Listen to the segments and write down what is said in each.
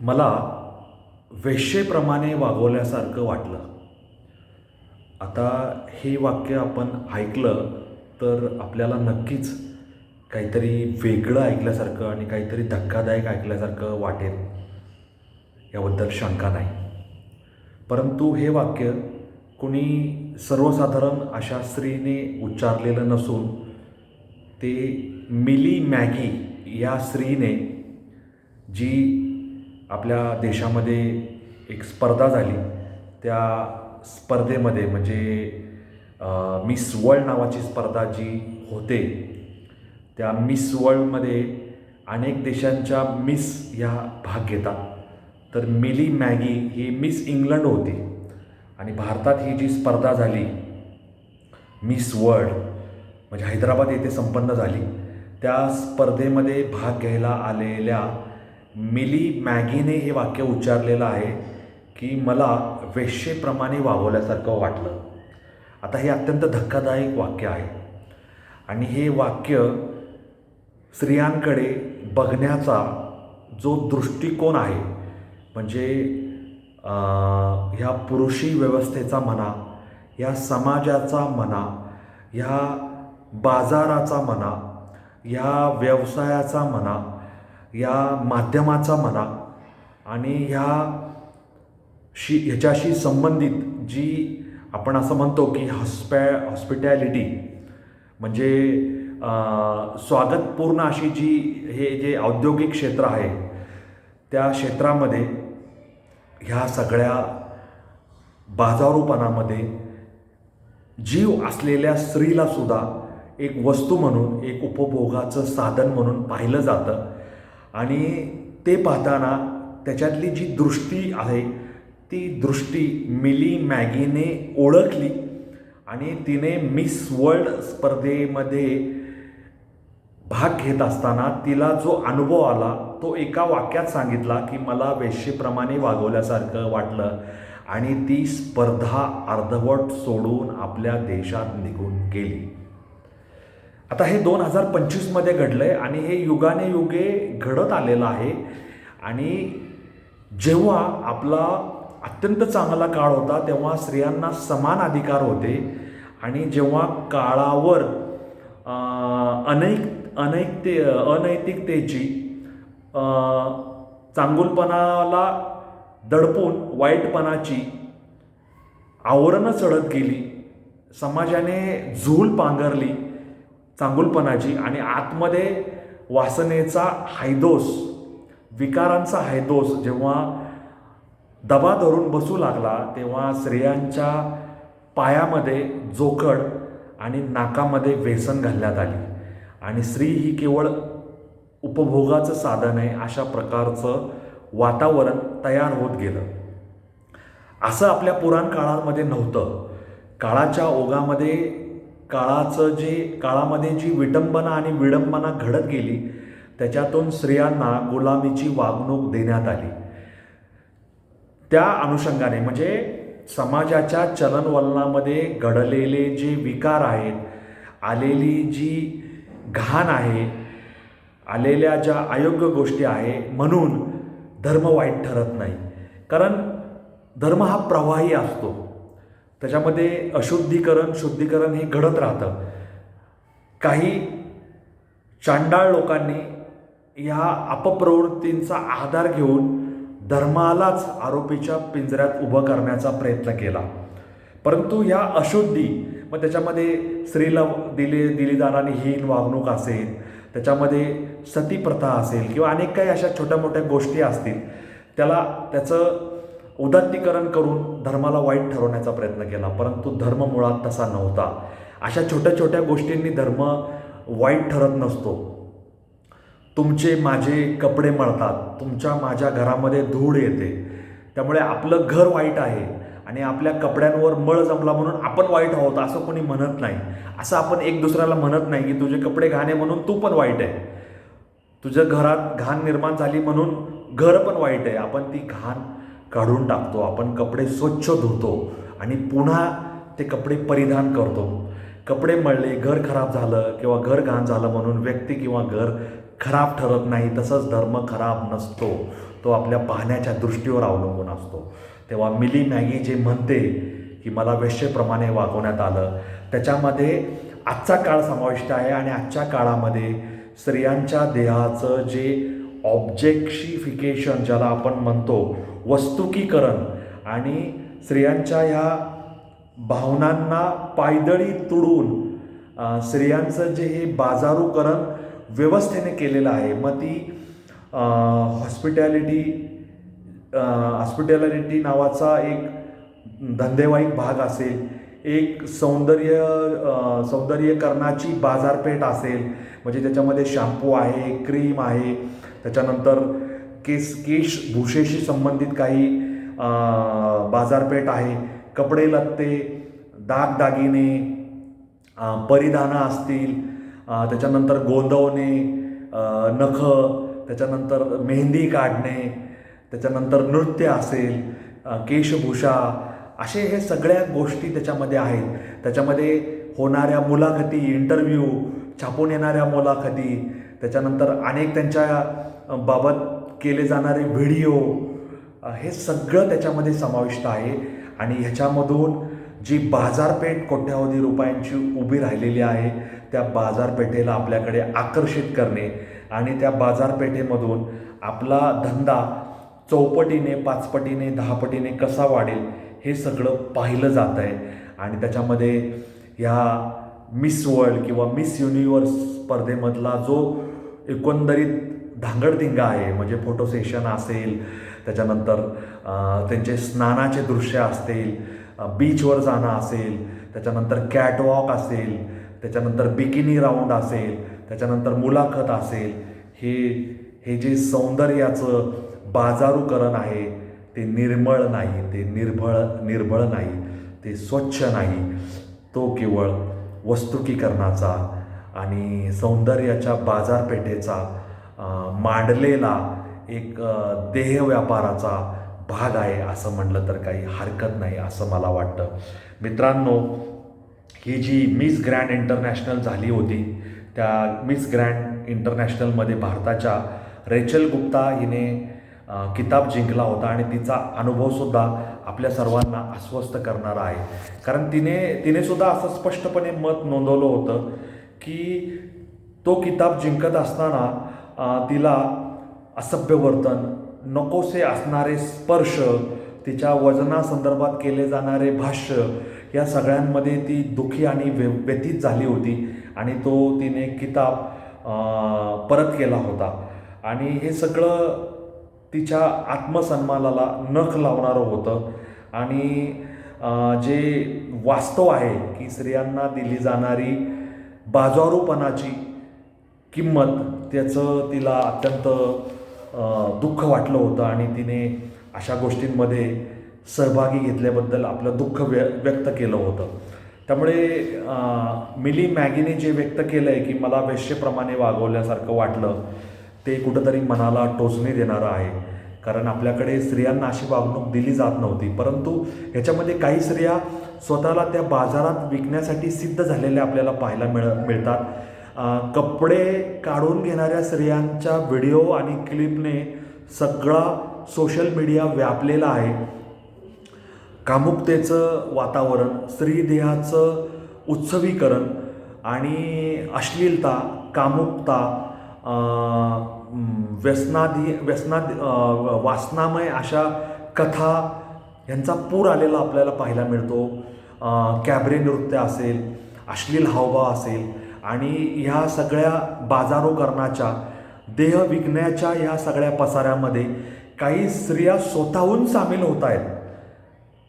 मला वेश्येप्रमाणे वागवल्यासारखं वाटलं. आता हे वाक्य आपण ऐकलं तर आपल्याला नक्कीच काहीतरी वेगळं ऐकल्यासारखं आणि काहीतरी धक्कादायक ऐकल्यासारखं वाटेल. याबद्दल शंका नाही. परंतु हे वाक्य कुणी सर्वसाधारण अशा स्त्रीने उच्चारलेलं नसून ते मिली मॅगी या स्त्रीने जी आपल्या देशामध्ये एक स्पर्धा झाली. त्या स्पर्धेमध्ये म्हणजे मिस वर्ल्ड नावाची स्पर्धा जी होते त्या मिस वर्ल्डमध्ये अनेक देशांच्या मिस ह्या भाग घेतात. तर मिली मॅगी ही मिस इंग्लंड होती आणि भारतात ही जी स्पर्धा झाली मिस वर्ल्ड म्हणजे हैदराबाद येथे संपन्न झाली त्या स्पर्धेमध्ये भाग घ्यायला आलेल्या मिली मॅगीने हे वाक्य उच्चारलेलं आहे की मला वेश्येप्रमाणे वागवल्यासारखं वाटलं. आता हे अत्यंत धक्कादायक वाक्य आहे. आणि हे वाक्य स्त्रियांकडे बघण्याचा जो दृष्टिकोन आहे म्हणजे ह्या पुरुषी व्यवस्थेचा म्हणा ह्या समाजाचा म्हणा ह्या बाजाराचा म्हणा ह्या व्यवसायाचा म्हणा या माध्यमाचा म्हणा आणि ह्या शी ह्याच्याशी संबंधित जी आपण असं म्हणतो की हॉस्पॅ हॉस्पिटॅलिटी म्हणजे स्वागतपूर्ण अशी जी हे जे औद्योगिक क्षेत्र आहे त्या क्षेत्रामध्ये ह्या सगळ्या बाजारूपणामध्ये जीव असलेल्या स्त्रीला सुद्धा एक वस्तू म्हणून एक उपभोगाचं साधन म्हणून पाहिलं जातं. आणि ते पाहताना त्याच्यातली जी दृष्टी आहे ती दृष्टी मिली मॅगीने ओळखली आणि तिने मिस वर्ल्ड स्पर्धेमध्ये भाग घेत असताना तिला जो अनुभव आला तो एका वाक्यात सांगितला की मला वेश्येप्रमाणे वागवल्यासारखं वाटलं आणि ती स्पर्धा अर्धवट सोडून आपल्या देशात निघून गेली. आता हे दोन हजार पंचवीसमध्ये घडलं आहे आणि हे युगाने युगे घडत आलेलं आहे. आणि जेव्हा आपला अत्यंत चांगला काळ होता तेव्हा स्त्रियांना समान अधिकार होते. आणि जेव्हा काळावर अनैक अनैकते अनैतिकतेची चांगुलपणाला दडपून वाईटपणाची आवरणं चढत गेली. समाजाने झूल पांघरली. चांगुलपणाची आणि आतमध्ये वासनेचा हैदोस विकारांचा हैदोस जेव्हा दबा धरून बसू लागला तेव्हा स्त्रियांच्या पायामध्ये जोकड आणि नाकामध्ये व्यसन घालण्यात आली. आणि स्त्री ही केवळ उपभोगाचं साधन आहे अशा प्रकारचं वातावरण तयार होत गेलं. असं आपल्या पुराण काळामध्ये नव्हतं. काळाच्या ओघामध्ये काळाचं जे काळामध्ये जी विटंबना आणि विडंबना घडत गेली त्याच्यातून स्त्रियांना गुलामीची वागणूक देण्यात आली. त्या अनुषंगाने म्हणजे समाजाच्या चलनवलनामध्ये घडलेले जे विकार आहेत आलेली जी घाण आहे आलेल्या ज्या अयोग्य गोष्टी आहे म्हणून धर्म वाईट ठरत नाही. कारण धर्म हा प्रवाही असतो. त्याच्यामध्ये अशुद्धीकरण शुद्धीकरण हे घडत राहतं. काही चांडाळ लोकांनी ह्या अपप्रवृत्तींचा आधार घेऊन धर्मालाच आरोपीच्या पिंजऱ्यात उभं करण्याचा प्रयत्न केला. परंतु ह्या अशुद्धी मग त्याच्यामध्ये स्त्रीला दिले दिली जाणारी हीन वागणूक असेल त्याच्यामध्ये सतीप्रथा असेल किंवा अनेक काही अशा छोट्या मोठ्या गोष्टी असतील त्याला त्याचं उदात्तीकरण करून धर्माला वाईट ठरवण्याचा प्रयत्न केला परंतु धर्म मुळात तसा नव्हता. अशा छोट्या छोट्या गोष्टींनी धर्म वाईट ठरत नसतो. तुमचे माझे कपडे मळतात तुमच्या माझ्या घरामध्ये धूळ येते त्यामुळे आपलं घर वाईट आहे आणि आपल्या कपड्यांवर मळ जमला म्हणून आपण वाईट आहोत असं कोणी म्हणत नाही. असं आपण एक दुसऱ्याला म्हणत नाही की तुझे कपडे घाण आहे म्हणून तू पण वाईट आहे. तुझ्या घरात घाण निर्माण झाली म्हणून घर पण वाईट आहे. आपण ती घाण काढून टाकतो. आपण कपडे स्वच्छ धुतो आणि पुन्हा ते कपडे परिधान करतो. कपडे मळले घर खराब झालं किंवा घर घाण झालं म्हणून व्यक्ती किंवा घर खराब ठरत नाही तसंच धर्म खराब नसतो. तो आपल्या पाहण्याच्या दृष्टीवर अवलंबून असतो. तेव्हा मिली मॅगी जे म्हणते की मला वेश्येप्रमाणे वागवण्यात आलं. त्याच्यामध्ये आजचा काळ समाविष्ट आहे आणि आजच्या काळामध्ये स्त्रियांच्या देहाचं जे ऑब्जेक्शिफिकेशन ज्याला आपण म्हणतो वस्तुकीकरण आणि स्त्रियांच्या ह्या भावनांना पायदळी तुडून स्त्रियांचं जे हे बाजारूकरण व्यवस्थेने केलेलं आहे. मग ती हॉस्पिटॅलिटी हॉस्पिटॅलिटी नावाचा एक धंदेवाईक भाग असेल एक सौंदर्य सौंदर्यकरणाची बाजारपेठ असेल म्हणजे त्याच्यामध्ये शॅम्पू आहे क्रीम आहे त्याच्यानंतर केस केश भूषेशी संबंधित काही बाजारपेठ आहे. कपडे लत्ते दागदागिने परिधानं असतील त्याच्यानंतर गोंदवणे नख नखं त्याच्यानंतर मेहंदी काढणे त्याच्यानंतर नृत्य असेल केशभूषा असे हे सगळ्या गोष्टी त्याच्यामध्ये आहेत. त्याच्यामध्ये होणाऱ्या मुलाखती इंटरव्ह्यू छापून येणाऱ्या मुलाखती त्याच्यानंतर अनेक त्यांच्या बाबत केले जाणारे व्हिडिओ हे सगळं त्याच्यामध्ये समाविष्ट आहे. आणि ह्याच्यामधून जी बाजारपेठ कोट्यावधी रुपयांची उभी राहिलेली आहे त्या बाजारपेठेला आपल्याकडे आकर्षित करणे आणि त्या बाजारपेठेमधून आपला धंदा चौपटीने पाचपटीने दहापटीने कसा वाढेल हे सगळं पाहिलं जात आहे. आणि त्याच्यामध्ये ह्या मिस वर्ल्ड किंवा मिस युनिवर्स स्पर्धेमधला जो एकंदरीत धांगडधिंगा आहे म्हणजे फोटो सेशन असेल त्याच्यानंतर त्यांचे स्नानाचे दृश्य असतील बीचवर जाणं असेल त्याच्यानंतर कॅटवॉक असेल त्याच्यानंतर बिकिनी राऊंड असेल त्याच्यानंतर मुलाखत असेल हे हे जे सौंदर्याचं बाजारूकरण आहे ते निर्मळ नाही ते निर्भळ निर्भळ नाही ते स्वच्छ नाही तो केवळ वस्तुकीकरणाचा आणि सौंदर्याच्या बाजारपेठेचा मांडलेला एक देह व्यापाराचा भाग आहे असं म्हटलं तर काही हरकत नाही असं मला वाटतं. मित्रांनो ही जी मिस ग्रँड इंटरनॅशनल झाली होती त्या मिस ग्रँड इंटरनॅशनलमध्ये भारताच्या रेचल गुप्ता हिने किताब जिंकला होता आणि तिचा अनुभवसुद्धा आपल्या सर्वांना अस्वस्थ करणारा आहे. कारण तिने तिने सुद्धा असं स्पष्टपणे मत नोंदवलं होतं की तो किताब जिंकत असताना तिला असभ्य वर्तन नकोसे असणारे स्पर्श तिच्या वजनासंदर्भात केले जाणारे भाष्य या सगळ्यांमध्ये ती दुखी आणि व्य व्यथित झाली होती आणि तो तिने किताब परत केला होता. आणि हे सगळं तिच्या आत्मसन्मानाला नख लावणारं होतं आणि जे वास्तव आहे की स्त्रियांना दिली जाणारी बाजारूपणाची किंमत त्याचं तिला अत्यंत दुःख वाटलं होतं आणि तिने अशा गोष्टींमध्ये सहभागी घेतल्याबद्दल आपलं दुःख व्य व्यक्त केलं होतं. त्यामुळे मिली मॅगीने जे व्यक्त केलं आहे की मला वेश्येप्रमाणे वागवल्यासारखं वाटलं ते कुठंतरी मनाला टोचणी देणारं आहे. कारण आपल्याकडे स्त्रियांना अशी वागणूक दिली जात नव्हती. परंतु ह्याच्यामध्ये काही स्त्रिया स्वतःला त्या बाजारात विकण्यासाठी सिद्ध झालेल्या आपल्याला पाहायला मिळ मिळतात. कपडे काढून घेणाऱ्या स्त्रियांच्या व्हिडिओ आणि क्लिपने सगळा सोशल मीडिया व्यापलेला आहे. कामुकतेचं वातावरण स्त्रीदेहाचं उत्सवीकरण आणि अश्लीलता कामुकता अं, व्यसनाधी व्यसनाद वासनामय अशा कथा यांचा पूर आलेला आपल्याला पाहायला मिळतो. कॅबरे नृत्य असेल अश्लील हावभाव असेल आणि ह्या सगळ्या बाजारोकरणाच्या देह विकण्याच्या ह्या सगळ्या पसाऱ्यामध्ये काही स्त्रिया स्वतःहून सामील होत आहेत.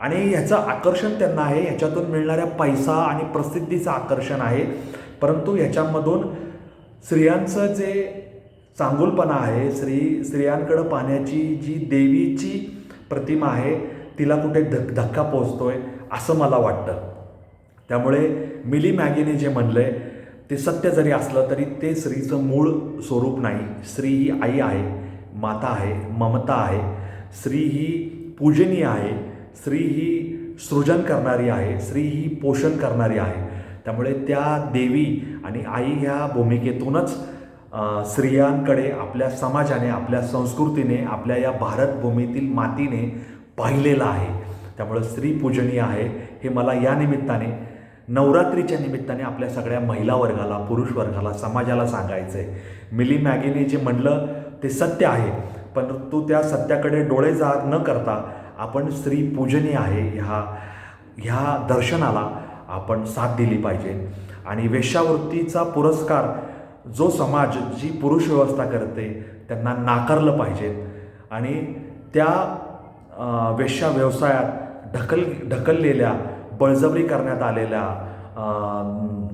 आणि ह्याचं आकर्षण त्यांना आहे. ह्याच्यातून मिळणाऱ्या पैसा आणि प्रसिद्धीचं आकर्षण आहे. परंतु ह्याच्यामधून स्त्रियांचं जे चांगुलपणा आहे स्त्री स्त्रियांकडं पाहण्याची जी देवीची प्रतिमा आहे तिला कुठे धक धक्का पोचतोय असं मला वाटतं. त्यामुळे मिली मॅगीने जे म्हणलं आहे ते सत्य जरी असलं तरी ते स्त्रीचं मूळ स्वरूप नाही. स्त्री ही आई आहे माता आहे ममता आहे. स्त्री ही पूजनीय आहे. स्त्री ही सृजन करणारी आहे. स्त्री ही पोषण करणारी आहे. त्यामुळे त्या देवी आणि आई ह्या भूमिकेतूनच स्त्रियांकडे आपल्या समाजाने आपल्या संस्कृतीने आपल्या या भारतभूमीतील मातीने पाहिलेलं आहे. त्यामुळं स्त्री पूजनीय आहे. हे मला या निमित्ताने नवरात्रीच्या निमित्ताने आपल्या सगळ्या महिला वर्गाला पुरुष वर्गाला समाजाला सांगायचं आहे मिली मॅगीने जे म्हणलं ते सत्य आहे. परंतु त्या सत्याकडे डोळे जार न करता आपण स्त्री पूजनी आहे ह्या ह्या दर्शनाला आपण साथ दिली पाहिजे. आणि वेश्यावृत्तीचा पुरस्कार जो समाज जी पुरुष व्यवस्था करते त्यांना नाकारलं पाहिजे. आणि त्या वेश्या व्यवसायात ढकल ढकललेल्या बळजबरी करण्यात आलेल्या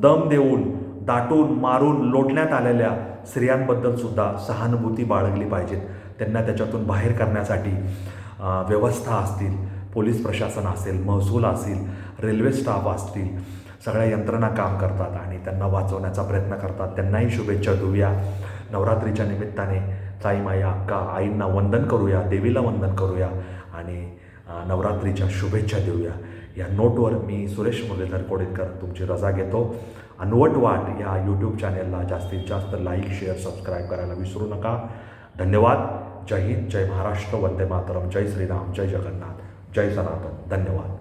दम देऊन दाटून मारून लोटण्यात आलेल्या स्त्रियांबद्दल सुद्धा सहानुभूती बाळगली पाहिजेत. त्यांना त्याच्यातून बाहेर करण्यासाठी व्यवस्था असतील पोलीस प्रशासन असेल महसूल असेल रेल्वे स्टाफ असतील सगळ्या यंत्रणा काम करतात आणि त्यांना वाचवण्याचा प्रयत्न करतात. त्यांनाही शुभेच्छा देऊया. नवरात्रीच्या निमित्ताने ताईमाई अक्का आईंना वंदन करूया देवीला वंदन करूया आणि नवरात्रीच्या शुभेच्छा देऊया. या नोटवर मी सुरेश मुरलीधर कोडेकर तुमची रजा घेतो. अनवट वाट या यूट्यूब चॅनेलला जास्तीत जास्त लाईक शेअर सबस्क्राईब करायला विसरू नका. धन्यवाद. जय हिंद जय महाराष्ट्र वंदे मातरम. जय श्रीराम जय जगन्नाथ. जय सनातन. धन्यवाद.